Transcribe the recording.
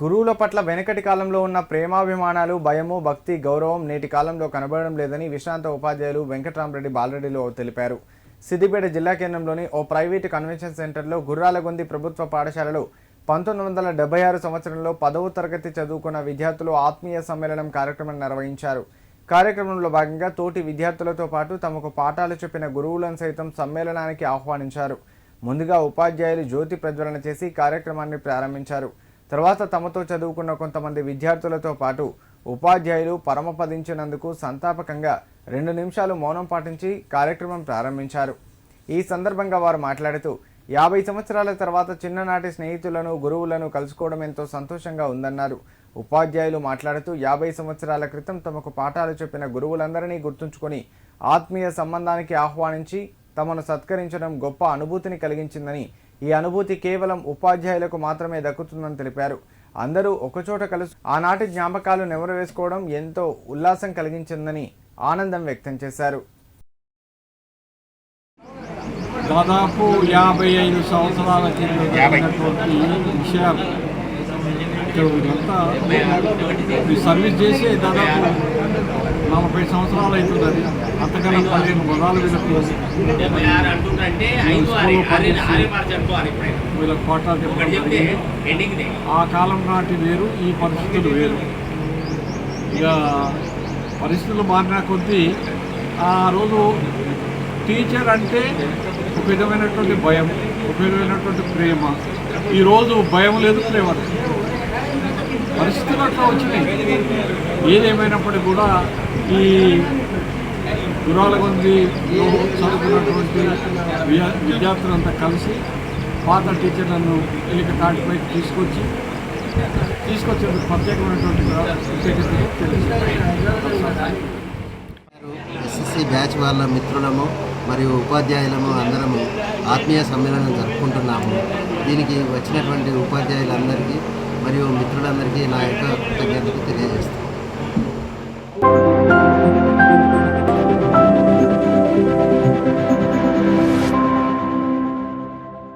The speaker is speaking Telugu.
గురువుల పట్ల వెనకటి కాలంలో ఉన్న ప్రేమాభిమానాలు భయము భక్తి గౌరవం నేటి కాలంలో కనబడడం లేదని విశ్రాంత ఉపాధ్యాయులు వెంకటరామరెడ్డి బాలరెడ్డిలో తెలిపారు. సిద్దిపేట జిల్లా కేంద్రంలోని ఓ ప్రైవేటు కన్వెన్షన్ సెంటర్లో గుర్రాలగొంది ప్రభుత్వ పాఠశాలలో పంతొమ్మిది వందల డెబ్బై ఆరు సంవత్సరంలో పదవ తరగతి చదువుకున్న విద్యార్థులు ఆత్మీయ సమ్మేళనం కార్యక్రమం నిర్వహించారు. కార్యక్రమంలో భాగంగా తోటి విద్యార్థులతో పాటు తమకు పాఠాలు చెప్పిన గురువులను సైతం సమ్మేళనానికి ఆహ్వానించారు. ముందుగా ఉపాధ్యాయులు జ్యోతి ప్రజ్వలన చేసి కార్యక్రమాన్ని ప్రారంభించారు. తర్వాత తమతో చదువుకున్న కొంతమంది విద్యార్థులతో పాటు ఉపాధ్యాయులు పరమపదించినందుకు సంతాపకంగా రెండు నిమిషాలు మౌనం పాటించి కార్యక్రమం ప్రారంభించారు. ఈ సందర్భంగా వారు మాట్లాడుతూ యాభై సంవత్సరాల తర్వాత చిన్ననాటి స్నేహితులను గురువులను కలుసుకోవడం ఎంతో సంతోషంగా ఉందన్నారు. ఉపాధ్యాయులు మాట్లాడుతూ యాభై సంవత్సరాల క్రితం తమకు పాఠాలు చెప్పిన గురువులందరినీ గుర్తుంచుకొని ఆత్మీయ సంబంధానికి ఆహ్వానించి తమను సత్కరించడం గొప్ప అనుభూతిని కలిగించిందని ఈ అనుభూతి కేవలం ఉపాధ్యాయులకు మాత్రమే దక్కుతుందని తెలిపారు. అందరూ ఒకచోట కలుసు ఆనాటి జ్ఞాపకాలు నెమరవేసుకోవడం ఎంతో ఉల్లాసం కలిగించిందని ఆనందం వ్యక్తం చేశారు. దాదాపు యాభై ఐదు సంవత్సరాల కింద విషయాలు ఇదంతా సర్వీస్ చేసి దాదాపు నలభై సంవత్సరాలు అవుతుంది అది. అంతకన్నా పదిహేను పదాలు వీళ్ళకు ఆ కాలం నాటి వేరు ఈ పరిస్థితులు వేరు. ఇక పరిస్థితులు మారిన కొద్దీ ఆ రోజు టీచర్ అంటే ఒక విధమైనటువంటి భయం ఒక విధమైనటువంటి ప్రేమ. ఈరోజు భయం లేదు ప్రేమ పరిస్థితులు అట్లా వచ్చినాయి. ఏదేమైనప్పటికీ కూడా ఈ గురాల చదువుకున్నటువంటి విద్యార్థులంతా కలిసి పాత టీచర్లను ఎలిక తాటిపై తీసుకొచ్చి తీసుకొచ్చేందుకు ప్రత్యేకమైనటువంటి ప్రత్యేకత ఎస్ఎస్సి బ్యాచ్ వాళ్ళ మిత్రులము మరియు ఉపాధ్యాయులము అందరము ఆత్మీయ సమ్మేళనం జరుపుకుంటున్నాము. దీనికి వచ్చినటువంటి ఉపాధ్యాయులందరికీ మరియు మిత్రులందరికీ నా యొక్క కృతజ్ఞతలు తెలియజేస్తాను Thank you.